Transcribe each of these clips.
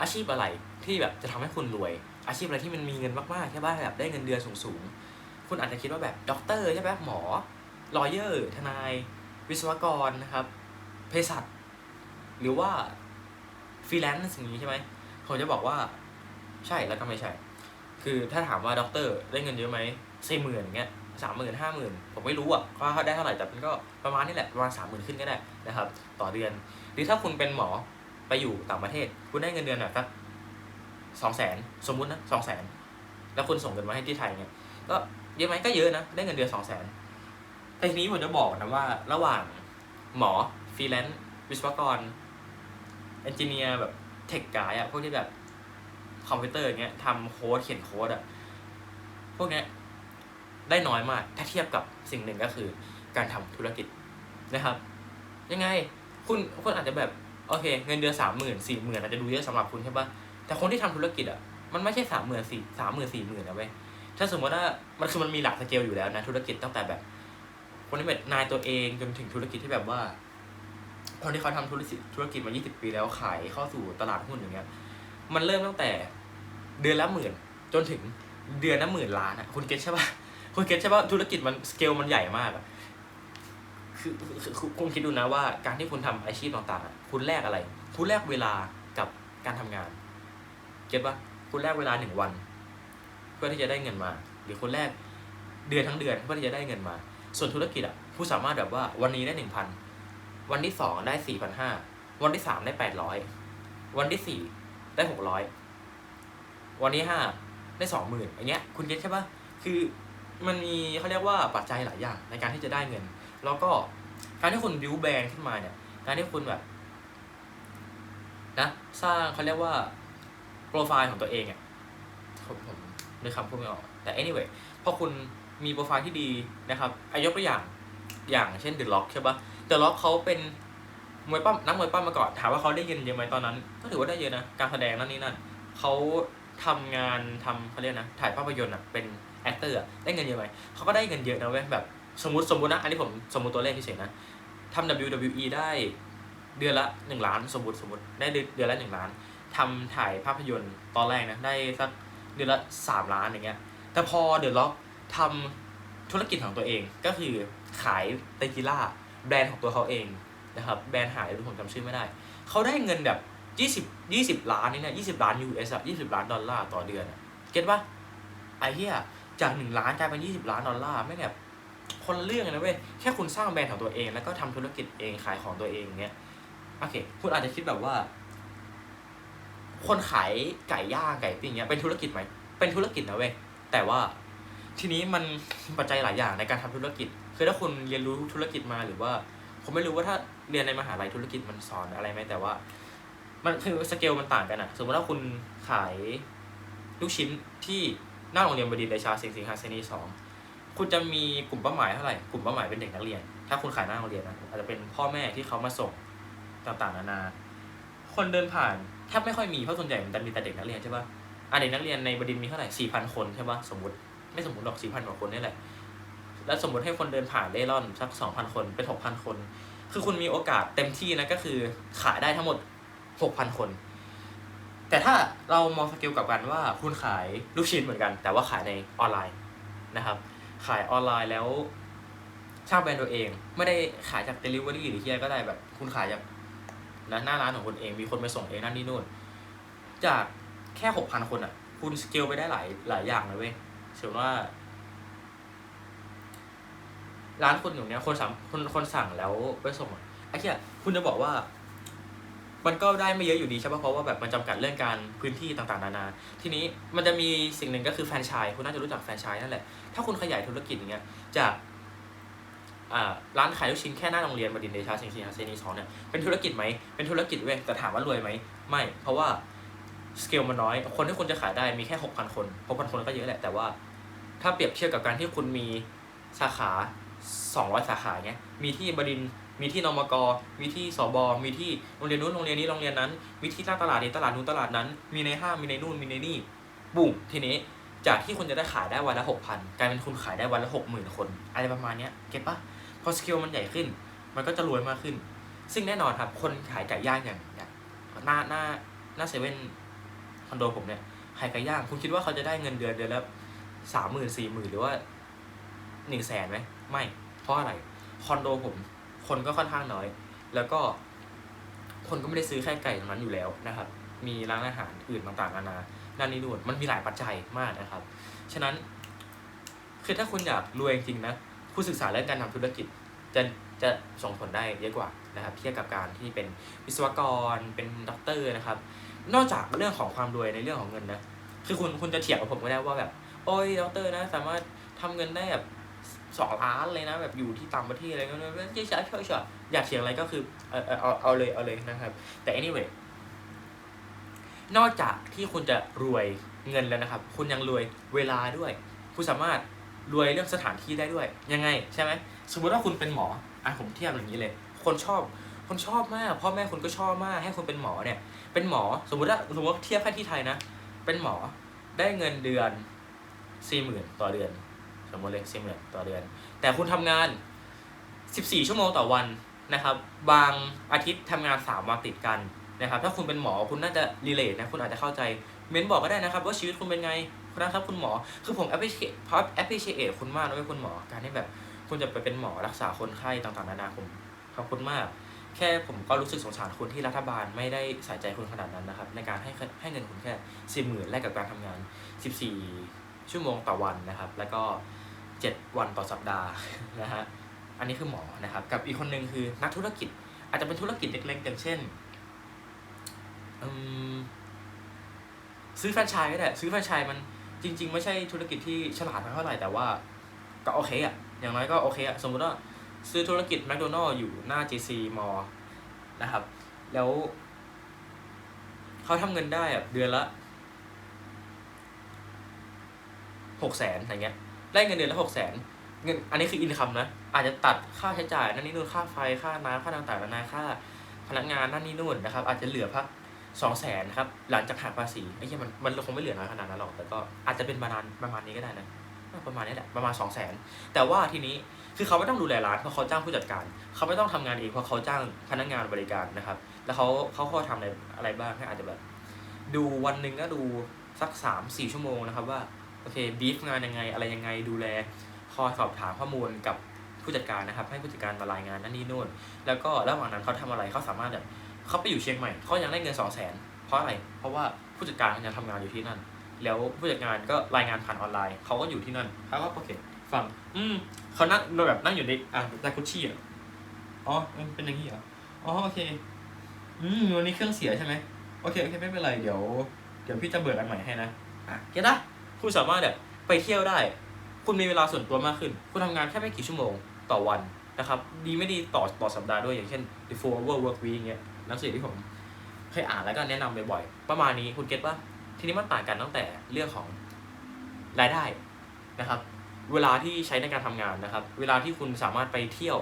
อาชีพอะไรที่แบบจะทำให้คุณรวย อาชีพอะไรที่มันมีเงินมากๆใช่ป่ะแบบได้เงินเดือนสูงๆ คุณอาจจะคิดว่าแบบด็อกเตอร์ใช่ไหมหมอลอเยอร์ทนาย วิศวกรนะครับเภสัชหรือว่าฟรีแลนซ์สิ่งนี้ใช่ไหมผมจะบอกว่าใช่แล้วก็ไม่ใช่ คือถ้าถามว่าด็อกเตอร์ได้เงินเยอะไหมสี่หมื่นอย่างเงี้ยสามหมื่นห้าหมื่นผมไม่รู้อะว่าเขาได้เท่าไหร่แต่มันก็ประมาณนี้แหละประมาณสามหมื่นขึ้นก็ได้นะครับ ต่อเดือน หรือถ้าคุณเป็นหมอ ไปอยู่ต่างประเทศ คุณได้เงินเดือนแบบสักสองแสนสมมุตินะสองแสนแล้วคุณส่งเงินมาให้ที่ไทยเนี่ย ก็เยอะไหมก็เยอะนะ ได้เงินเดือนสองแสนแต่ทีนี้ผมจะบอกนะว่าระหว่างหมอฟรีแลนซ์วิศวกรเอนจิเนียร์แบบเทคกายอะพวกที่แบบคอมพิวเตอร์อย่างเงี้ยทำโค้ดเขียนโค้ดอะพวกเนี้ยได้น้อยมาก ถ้าเทียบกับสิ่งหนึ่งก็คือการทำธุรกิจนะครับ ยังไง คุณคุณอาจจะแบบ โอเค เงินเดือนสามหมื่นสี่หมื่นอาจจะดูเยอะสำหรับคุณใช่ปะแต่คนที่ทำธุรกิจอะมันไม่ใช่สามหมื่นสี่สามหมื่นสี่หมื่นนะเว้ยถ้าสมมติว่ามันคือมันมีหลักสเกลอยู่แล้วนะธุรกิจตั้งแต่แบบ คนที่เป็นนายตัวเองจนถึงธุรกิจที่แบบว่าคนที่เขาทำธุรกิจธุรกิจมา 20 ปีแล้วขายเข้าสู่ตลาดหุ้นอย่างเงี้ย มันเริ่มตั้งแต่เดือนละหมื่นจนถึงเดือนละหมื่นล้านอะคุณเก็ตใช่ปะคุณเก็ตใช่ปะธุรกิจมันสเกลมันใหญ่มากอะ คือคือคุณคิดดูนะว่าการที่คุณทำอาชีพต่างๆคุณแลกอะไร คุณแลกเวลากับการทำงาน เก็ตปะคุณแลกเวลาหนึ่งวัน เพื่อที่จะได้เงินมา หรือคุณแลกเดือนทั้งเดือนเพื่อที่จะได้เงินมา ส่วนธุรกิจอะผู้สามารถแบบว่าวันนี้ได้หนึ่งพันวันที่สองได้สี่พันห้าวันที่สามได้แปดร้อยวันที่สี่ได้หกร้อยวันที่ห้าได้สองหมื่นอย่างเงี้ย คุณเก็ตใช่ปะคือมันมีเขาเรียกว่าปัจจัยหลายอย่างในการที่จะได้เงิน แล้วก็การที่คุณบิวแบรนด์ขึ้นมาเนี่ย การที่คุณแบบนะสร้างเขาเรียกว่าโปรไฟล์ของตัวเองอะผมผมนึกคำพูดไม่ออก แต่ anyway พอคุณมีโปรไฟล์ที่ดีนะครับอายกตัวอย่างอย่างเช่นเดอะล็อกใช่ปะเดอะล็อกเขาเป็นมวยปั้มนักมวยปั้มมาก่อนถามว่าเขาได้เงินเยอะไหมตอนนั้น ก็ถือว่าได้เยอะนะ การแสดงนั่นนี่นั่นเขาทำงานทำเขาเรียกนะ ถ่ายภาพยนตร์อะเป็นแอคเตอร์ได้เงินเยอะไหมเขาก็ได้เงินเยอะนะเว้ยแบบ สมมติสมมตินะ อันนี้ผมสมมติตัวเลขเฉยๆนะทำ WWE ได้เดือนละหนึ่งล้านสมมติสมมติได้เดือนละหนึ่งล้านทำถ่ายภาพยนตร์ตอนแรกนะได้สักเดือนละสามล้านอย่างเงี้ยแต่พอเดือะล็อกทำธุรกิจของตัวเองก็คือขายเตกิล่าแบรนด์ของตัวเขาเองนะครับแบรนด์หายหรือผมจำชื่อไม่ได้ เขาได้เงินแบบยี่สิบยี่สิบล้านนี่เนี่ยยี่สิบล้าน US อะยี่สิบล้านดอลลาร์ต่อเดือนเก็ตปะไอ้เหี้ยจากหนึ่งล้านกลายเป็นยี่สิบล้านดอลลาร์ไม่งแบบ คนละเรื่องนะเว้ย แค่คุณสร้างแบรนด์ของตัวเอง แล้วก็ทำธุรกิจเองขายของตัวเองเนี้ย โอเค คุณอาจจะคิดแบบว่า คนขายไก่ย่างไก่ปิ้งเนี้ย เป็นธุรกิจไหม เป็นธุรกิจนะเว้ย แต่ว่าทีนี้มันปัจจัยหลายอย่างในการทำธุรกิจ คือถ้าคุณเรียนรู้ธุรกิจมาหรือว่า ผมไม่รู้ว่าถ้าเรียนในมหาลัยธุรกิจมันสอนอะไรไหมแต่ว่า มันคือสเกลมันต่างกันอะสมมติว่าคุณขายลูกชิ้นที่หน้าโรงเรียนบดินทร์เดชาสิงห์สิงหาเซนีสอง คุณจะมีกลุ่มเป้าหมายเท่าไหร่กลุ่มเป้าหมายเป็นเด็กนักเรียน ถ้าคุณขายหน้าโรงเรียนนะอาจจะเป็นพ่อแม่ที่เขามาส่งต่างๆนานา คนเดินผ่านแทบไม่ค่อยมีเพราะส่วนใหญ่มันจะมีแต่เด็กนักเรียนใช่ปะอะเด็กนักเรียนในบดินทร์มีเท่าไหร่สี่พันคนใช่ป่ะสมมติไม่สมมติหรอกสี่พันกว่าคนนี่แหละแล้วสมมติให้คนเดินผ่านเล่ร่อนสักสองพันคนเป็นหกพันคน คือคุณมีโอกาสเต็มที่นะก็คือขายได้ทั้งหมดหกพันคน แต่ถ้าเรามองสเกลกับกันว่าคุณขายลูกชิ้นเหมือนกัน แต่ว่าขายในออนไลน์นะครับ ขายออนไลน์แล้วสร้างแบรนด์ตัวเอง ไม่ได้ขายจาก Delivery หรือที่ไหนก็ได้แบบ คุณขายจากนะหน้าร้านของคุณเองมีคนไปส่งเองนั่นนี่นู่น จากแค่หกพันคนอะ คุณสเกลไปได้หลายหลายอย่างเลยเว้ยเชื่อว่า ร้านคุณอยู่เนี้ยคนสั่งคนคนสั่งแล้วไปส่งอะไอ้เหี้ยคุณจะบอกว่า มันก็ได้ไม่เยอะอยู่ดีใช่ปะเพราะว่าแบบมันจำกัดเรื่องการพื้นที่ต่างๆนานา ทีนี้มันจะมีสิ่งหนึ่งก็คือแฟรนไชส์คุณน่าจะรู้จักแฟรนไชส์นั่นแหละ ถ้าคุณขยายธุรกิจอย่างเงี้ยจากอ่าร้านขายลูกชิ้นแค่หน้าโรงเรียนบดินทรเดชาสิงห์สิงหาเซนีสองเนี่ยเป็นธุรกิจไหมเป็นธุรกิจเว้ยแต่ถามว่ารวยไหมไม่ เพราะว่าสเกลมันน้อย คนที่คุณจะขายได้มีแค่หกพันคนหกพันคนก็เยอะแหละแต่ว่า ถ้าเปรียบเทียบกับการที่คุณมีสาขาสองร้อยสาขาเงี้ยมีที่บดิน มีที่นมกมีที่สบมีที่โรงเรียนนู้นโรงเรียนนี้โรงเรียนนั้น มีที่หน้าตลาดนี้ตลาดนู้นตลาดนั้น มีในห้างมีในนู่นมีในนี่บุ้มทีนี้จากที่คุณจะได้ขายได้วันละหกพันกลายเป็นคุณขายได้วันละหกหมื่นคนอะไรประมาณนี้เก็ตปะพอสเกลมันใหญ่ขึ้น มันก็จะรวยมากขึ้น ซึ่งแน่นอนครับ คนขายไก่ย่างอย่างอย่างหน้าหน้าหน้าเซเว่นคอนโดผมเนี่ยไข่ไก่ย่าง คุณคิดว่าเขาจะได้เงินเดือนเดือนละสามหมื่นสี่หมื่นหรือว่าหนึ่งแสนไหมไม่ เพราะอะไรคอนโดผม คนก็ค่อนข้างน้อย แล้วก็คนก็ไม่ได้ซื้อแค่ไก่ตรงนั้นอยู่แล้วนะครับ มีร้านอาหารอื่นต่างๆนานาด้านนี้ด้วยมันมีหลายปัจจัยมากนะครับ ฉะนั้น คือถ้าคุณอยากรวยจริงๆนะ คุณศึกษาเรื่องการทำธุรกิจ จะจะส่งผลได้เยอะกว่านะครับ เทียบกับการที่เป็นวิศวกร เป็นด็อกเตอร์นะครับ นอกจากเรื่องของความรวยในเรื่องของเงินนะ คือคุณคุณจะเถียงกับผมก็ได้ว่าแบบ โอ้ยด็อกเตอร์นะ สามารถทำเงินได้แบบ สองล้านเลยนะ แบบอยู่ที่ต่างประเทศอะไรก็ได้เฉยๆเฉยๆเฉยอยากเถียงอะไรก็คือเออเออเอาเอาเลยเอาเลยนะครับ แต่ anyway นอกจากที่คุณจะรวยเงินแล้วนะครับ คุณยังรวยเวลาด้วย คุณสามารถรวยเรื่องสถานที่ได้ด้วย ยังไงใช่ไหมสมมติว่าคุณเป็นหมออะผมเทียบอย่างนี้เลย คนชอบคนชอบมากพ่อแม่คุณก็ชอบมากให้คุณเป็นหมอเนี่ย เป็นหมอสมมติว่าสมมติว่าเทียบแค่ที่ไทยนะ เป็นหมอได้เงินเดือนสี่หมื่นต่อเดือน สมมติเลยสี่หมื่นต่อเดือน แต่คุณทำงานสิบสี่ชั่วโมงต่อวันนะครับ บางอาทิตย์ทำงานสามวันติดกันนะครับ ถ้าคุณเป็นหมอคุณน่าจะรีเลทนะ คุณอาจจะเข้าใจ เม้นบอกก็ได้นะครับ ว่าชีวิตคุณเป็นไงนะครับคุณหมอ คือผม appreciate เพราะ appreciate คุณมากนะเว้ยคุณหมอ การที่แบบคุณจะไปเป็นหมอรักษาคนไข้ต่างๆนานาผมขอบคุณมาก แค่ผมก็รู้สึกสงสารคุณที่รัฐบาลไม่ได้ใส่ใจคุณขนาดนั้นนะครับ ในการให้ให้เงินคุณแค่สี่หมื่นแลกกับการทำงานสิบสี่ชั่วโมงต่อวันนะครับ แล้วก็ เจ็ดวันต่อสัปดาห์นะฮะอันนี้คือหมอนะครับ กับอีกคนหนึ่งคือนักธุรกิจ อาจจะเป็นธุรกิจเล็กๆอย่างเช่นซื้อแฟรนไชส์ก็ได้ซื้อแฟรนไชส์มันจริง ๆ ไม่ใช่ธุรกิจที่ฉลาดเท่าไหร่แต่ว่าก็โอเคอะอย่างน้อยก็โอเคอะสมมติว่าซื้อธุรกิจแมคโดนัลล์อยู่หน้า GC m a l l นะครับ แล้วเขาทำเงินได้อะเดือนละหกแสนอะไรเงี้ย ได้เงินเดือนละหกแสนเงิน อันนี้คืออินคัมนะ อาจจะตัดค่าใช้จ่ายนั่นนี่นู่นค่าไฟค่าน้ำค่าต่างๆนานาค่า พนักงานนั่นนี่นู่นนะครับ อาจจะเหลือพักสองแสนครับหลังจากหักภาษีไอ้เหี้ยมันมันคงไม่เหลือน้อยขนาดนั้นหรอกแต่ก็อาจจะเป็นประมาณประมาณนี้ก็ได้นะประมาณนี้แหละประมาณสองแสนแต่ว่าทีนี้คือเขาไม่ต้องดูแลร้านเพราะเขาจ้างผู้จัดการ เขาไม่ต้องทำงานเองเพราะเขาจ้างพนักงานบริการนะครับ แล้วเขาเขาก็ทำอะไรอะไรบ้างให้อาจจะแบบ ดูวันหนึ่งก็ดูสักสามสี่ชั่วโมงนะครับว่า โอเคบีฟงานยังไงอะไรยังไงดูแลคอยสอบถามข้อมูลกับผู้จัดการนะครับ ให้ผู้จัดการมารายงานนั่นนี่นู่น แล้วก็ระหว่างนั้นเขาทำอะไรเขาสามารถแบบเขาไปอยู่เชียงใหม่เขายังได้เงินสองแสนเพราะอะไร เพราะว่าผู้จัดการยังทำงานอยู่ที่นั่น แล้วผู้จัดการก็รายงานผ่านออนไลน์เขาก็อยู่ที่นั่นเขาก็โอเคฟังอืมเขานั่งแบบนั่งอยู่ในอะในคุชชี่อะอ๋อเออเป็นอย่างนี้เหรออ๋อโอเคอืมวันนี้เครื่องเสียใช่ไหมโอเคโอเคไม่เป็นไรเดี๋ยว เดี๋ยวพี่จะเบิกอันใหม่ให้นะอะเก็ตนะ คุณสามารถแบบไปเที่ยวได้ คุณมีเวลาส่วนตัวมากขึ้น คุณทำงานแค่ไม่กี่ชั่วโมงต่อวันนะครับ ดีไม่ดีต่อต่อสัปดาห์ด้วยอย่างเช่น The Four Hour Work Week เงี้ยหนังสือที่ผมเคยอ่านแล้วก็แนะนำบ่อยๆ ประมาณนี้คุณเก็ตปะทีนี้มันต่างกันตั้งแต่เรื่องของรายได้นะครับ เวลาที่ใช้ในการทำงานนะครับ เวลาที่คุณสามารถไปเที่ยว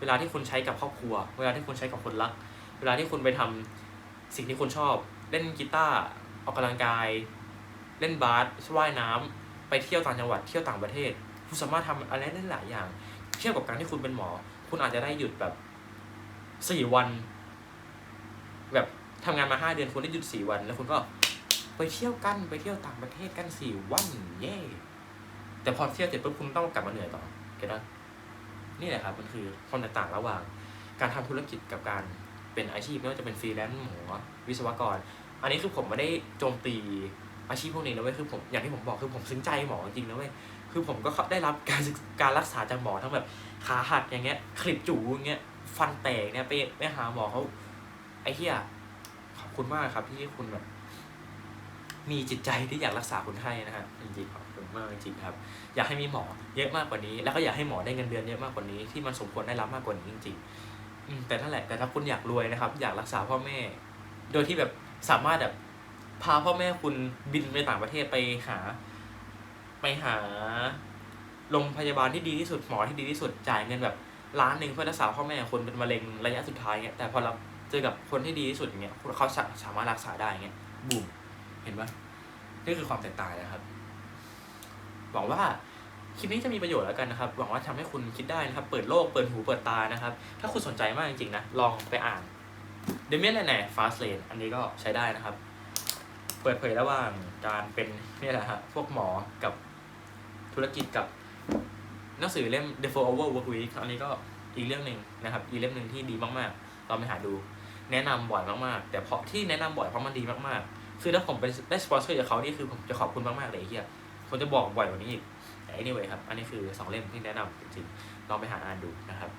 เวลาที่คุณใช้กับครอบครัว เวลาที่คุณใช้กับคนรัก เวลาที่คุณไปทำสิ่งที่คุณชอบ เล่นกีตาร์ออกกำลังกาย เล่นบาสว่ายน้ำไปเที่ยวต่างจังหวัดเที่ยวต่างประเทศ คุณสามารถทำอะไรได้หลายอย่าง เทียบกับการที่คุณเป็นหมอ คุณอาจจะได้หยุดแบบสี่วัน แบบทำงานมาห้าเดือนคุณได้หยุดสี่วัน แล้วคุณก็ไปเที่ยวกันไปเที่ยวต่างประเทศกันสี่วันเย่แต่พอเที่ยวเสร็จปุ๊บคุณต้องกลับมาเหนื่อยต่อเก็ตไหมนี่แหละครับมันคือความแตกต่างระหว่าง การทำธุรกิจกับการเป็นอาชีพไม่ว่าจะเป็นฟรีแลนซ์หมอวิศวกร อันนี้คือผมไม่ได้โจมตี อาชีพพวกนี้นะเว้ยคือผมอย่างที่ผมบอกคือผมซึ้งใจหมอจริงๆนะเว้ยคือผมก็ได้รับการการรักษาจากหมอทั้งแบบขาหักอย่างเงี้ยคลิปจูอย่างเงี้ยฟันแตกเนี่ยไปไปหาหมอเขาไอ้เหี้ยขอบคุณมากครับที่คุณแบบมีจิตใจที่อยากรักษาคนไข้นะฮะจริงๆขอบคุณมากจริงๆครับ อยากให้มีหมอเยอะมากกว่านี้ แล้วก็อยากให้หมอได้เงินเดือนเยอะมากกว่านี้ที่มันสมควรได้รับมากกว่านี้จริงๆอืมแต่นั่นแหละแต่ถ้าคุณอยากรวยนะครับ อยากรักษาพ่อแม่ โดยที่แบบสามารถแบบ พาพ่อแม่คุณบินไปต่างประเทศไปหา ไปหาโรงพยาบาลที่ดีที่สุดหมอที่ดีที่สุดจ่ายเงินแบบล้านหนึ่งเพื่อรักษาพ่อแม่คนเป็นมะเร็งระยะสุดท้ายเงี้ยแต่พอเราเจอกับคนที่ดีที่สุดอย่างเงี้ยเขาสามารถรักษาได้เงี้ยบูมเห็นปะนี่คือความแตกต่างนะครับหวังว่าคลิปนี้จะมีประโยชน์แล้วกันนะครับหวังว่าทำให้คุณคิดได้นะครับ เปิดโลกเปิดหูเปิดตานะครับ ถ้าคุณสนใจมากจริงๆนะลองไปอ่าน The m i l l i o n a i r e Fast Lane อันนี้ก็ใช้ได้นะครับ เปิดเผยระหว่างการเป็นนี่แหละฮะพวกหมอกับธุรกิจกับหนังสือเล่ม The Four Hour Work Week อันนี้ก็อีกเรื่องหนึ่งนะครับ อีกเล่มหนึ่งที่ดีมากๆลองไปหาดู แนะนำบ่อยมากๆ แต่เพราะที่แนะนำบ่อยเพราะมันดีมากๆ คือถ้าผมไปได้สปอนเซอร์จากเขานี่คือผมจะขอบคุณมากๆเลยเฮียผมจะบอกบ่อยกว่านี้อีกแต่ anyway ครับ อันนี้คือสองเล่มที่แนะนำจริงๆลองไปหาอ่านดูนะครับ